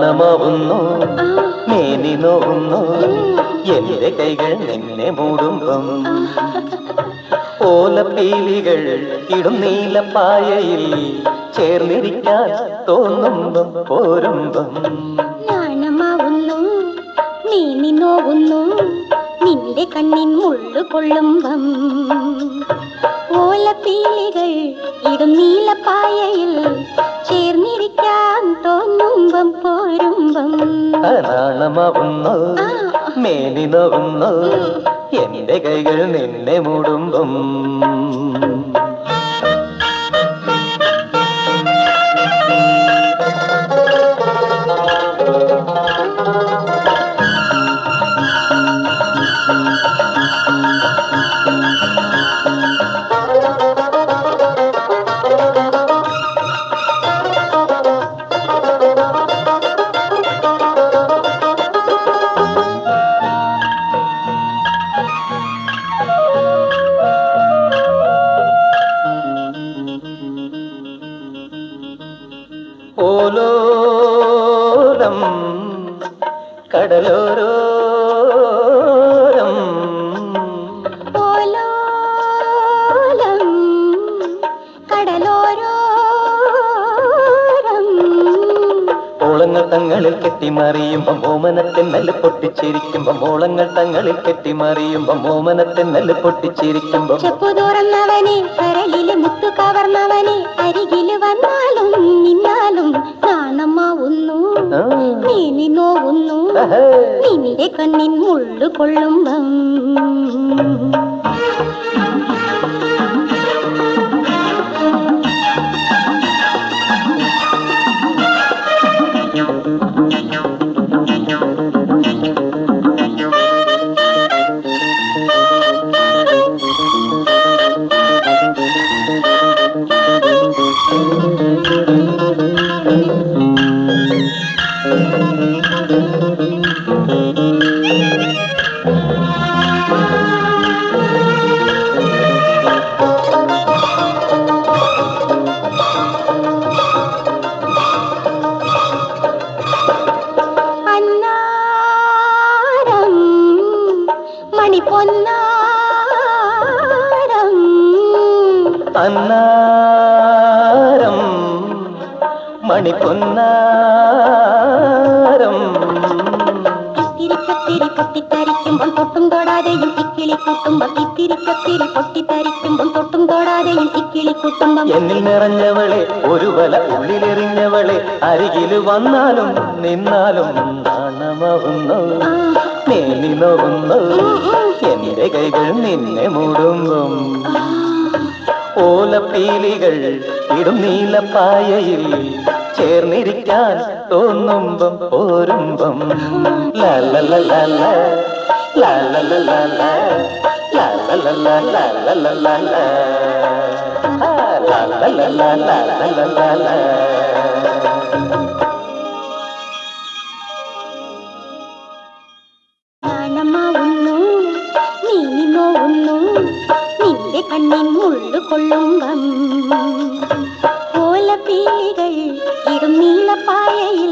നാണമാവുന്നു ആ, മേനി നോവുന്നു. എന്റെ കൈകൾ നിന്നെ മൂടുമ്പം ഓലപ്പീലികൾ ഇടും നീലപ്പായയിൽ ചേർന്നിരിക്കാൻ തോന്നുമ്പം പോരുമ്പം. നാണമാവുന്നു നീ നോവുന്നു നിന്റെ കണ്ണിൻ മുള്ളു കൊള്ളുമ്പം. ഓലപ്പീലികൾ ഇടും നീലപ്പായയിൽ ചേർന്നിരിക്കാൻ തോന്നുമ്പം പോരുമ്പം. നാണമാവുന്നു മേനി നോവുന്നു എന്റെ കൈകൾ നിന്നെ മൂടുമ്പം. ഓലോരം കടലോരോരം. ഓലോലം കടലോരോരം. ഓളങ്ങൾ തങ്ങളിൽ കെട്ടിമറിയുമ്പം ഓമനത്തെന്നൽ പൊട്ടിച്ചിരിക്കുമ്പം ഓളങ്ങൾ തങ്ങളിൽ കെട്ടിമറിയുമ്പം ഓമനത്തെന്നൽ പൊട്ടിച്ചിരിക്കുമ്പം ചെപ്പു തുറന്നവനെ കരളിൽ മുത്തു കവർന്നവനെ അരികിൽ നോവുന്നു ആഹേ. നിന്റെ കണ്ണിൻ മുള്ളു കൊള്ളുമ്പം അന്നാരം മണിപ്പൊന്നാരം തിരിച്ചത്തിരി പൊട്ടിത്തരിക്കുമ്പോൾ തൊട്ടും തൊടാതെയും ഇക്കിളി കൂട്ടുമ്പോൾ തിരിച്ചത്തിരി പൊട്ടിത്തരിക്കുമ്പോൾ തൊട്ടും തൊടാതെയും ഇക്കിളി കൂട്ടുമ്പോൾ എന്നിൽ നിറഞ്ഞവളെ ഒരു വല ഉള്ളിലെറിഞ്ഞവളെ അരികിൽ വന്നാലും നിന്നാലും നാണമാവുന്നു. മേനി നോവുന്നു എന്റെ കൈകൾ നിന്നെ മൂടുമ്പം ഓലപ്പീലികൾ ഇടും നീലപ്പായയിൽ ചേർന്നിരിക്കാൻ തോന്നുമ്പം പോരുമ്പം ലലലലല, നിന്റെ കണ്ണിൻ മുള്ളു കൊള്ളുമ്പം ഓലപ്പീലികൾ ഇടും നീലപ്പായയിൽ